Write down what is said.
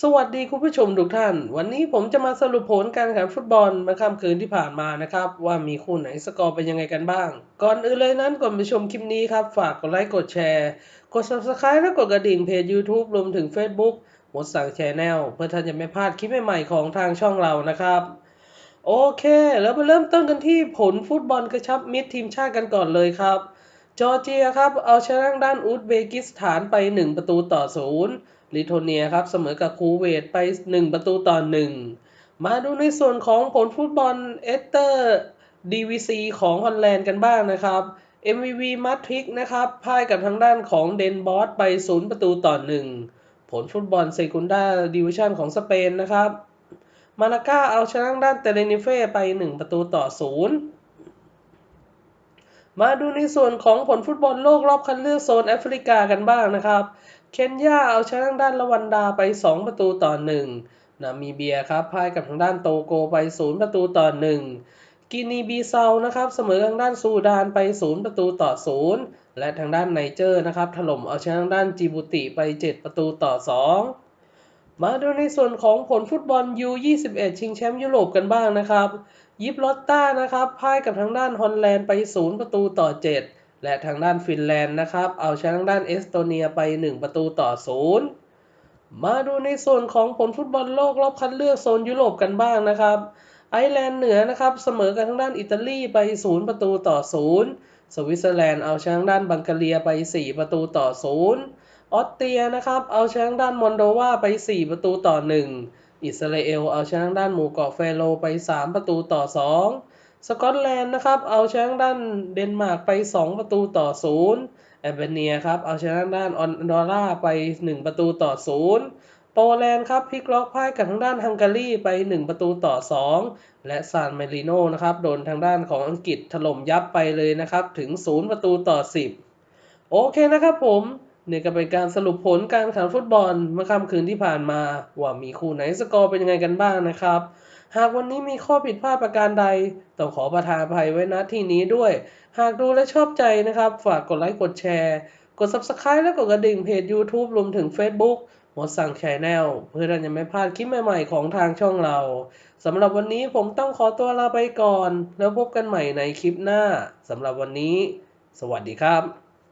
สวัสดีคุณผู้ชมทุกท่าน วันนี้ผมจะมาสรุปผลการแข่งฟุตบอลเมื่อค่ำคืนที่ผ่านมานะครับ ว่ามีคู่ไหนสกอร์เป็นยังไงกันบ้าง ก่อนอื่นเลยนั้นก่อนไปชมคลิปนี้ครับ ฝากกดไลค์กดแชร์ กด subscribe และกดกระดิ่งเพจ YouTube รวมถึง Facebook หมดสั่งแชร์แนลเพื่อท่านจะไม่พลาดคลิปใหม่ๆของทางช่องเรานะครับ โอเค แล้วมาเริ่มต้นกันที่ผลฟุตบอลกระชับมิตรทีมชาติกันก่อนเลยครับจอร์เจียครับเอาชนะด้านอุซเบกิสถานไป 1 ประตูต่อศูนย์ ลิทัวเนียครับเสมอกับคูเวตไป 1 ประตูต่อ 1 มาดูในส่วนของผลฟุตบอลเอสเตอร์ดีวีซีของฮอลแลนด์กันบ้างนะครับ MVV มาทริกนะครับพ่ายกับทางด้านของเดนบอสไป 0 ประตูต่อ 1 ผลฟุตบอลเซกุนดาดิวิชั่นของสเปนนะครับ มาลาก้าเอาชนะด้านเตเรนิเฟ่ไป 1 ประตูต่อ 0 มาดูในส่วนของผลฟุตบอลโลกรอบคัดเลือกโซนแอฟริกากันบ้างนะครับ เคนยาเอาชนะด้านละวันดาไป 2 ประตูต่อ 1 นามีเบียครับพ่ายกับทางด้านโตโกไป 0 ประตูต่อ 1 กินีบีเซานะครับเสมอทางด้านซูดานไป 0 ประตูต่อ 0 และทางด้านไนเจอร์นะครับถล่มเอาชนะทางด้านจิบูติไป 7 ประตูต่อ 2 มาดูในส่วนของผลฟุตบอล U21 ชิงแชมป์ยุโรปกันบ้างนะครับ ยิปลอตต้านะครับพ่ายกับทางด้านฮอลแลนด์ไป 0 ประตูต่อ 7 และทางด้านฟินแลนด์นะครับ เอาชนะทางด้านเอสโตเนียไป 1 ประตูต่อ 0 มาดูในส่วนของผลฟุตบอลโลกรอบคัดเลือกโซนยุโรปกันบ้างนะครับ ไอร์แลนด์เหนือนะครับเสมอกับทางด้านอิตาลีไป 0 ประตูต่อ 0 สวิตเซอร์แลนด์เอาชนะทางด้านบังกาเรียไป 4 ประตูต่อ 0 ออสเตรียนะครับ เอาชนะด้านมอนโดวาไป 4 ประตูต่อ 1 อิสราเอลเอาชนะด้านหมู่เกาะเฟโรไป 3 ประตูต่อ 2 สกอตแลนด์นะครับ เอาชนะด้านเดนมาร์กไป 2 ประตูต่อ 0 แอลเบเนียครับ เอาชนะด้านออนดอร่าไป 1 ประตูต่อ 0 โปแลนด์ครับพลิกล็อกพ่ายกับทางด้านฮังการีไป 1 ประตูต่อ 2 และซานเมริโนนะครับโดนทางด้านของอังกฤษถล่มยับไปเลยนะครับถึง 0 ประตูต่อ 10 โอเคนะครับผม นี่ก็เป็นการสรุปผลการแข่งฟุตบอลเมื่อค่ำคืนที่ผ่านมา ว่ามีคู่ไหนสกอร์เป็นยังไงกันบ้างนะครับ หากวันนี้มีข้อผิดพลาดประการใด ต้องขอประทานภัยไว้ณที่นี้ด้วย หากดูและชอบใจนะครับ ฝากกดไลค์กดแชร์ กด Subscribe และกดกระดิ่งเพจ YouTube รวมถึง Facebook หมดสั่งแชนแนลเพื่อท่านจะไม่พลาดคลิปใหม่ๆของทางช่องเราสำหรับวันนี้ผมต้องขอตัวลาไปก่อน แล้วพบกันใหม่ในคลิปหน้าสำหรับวันนี้ สวัสดีครับ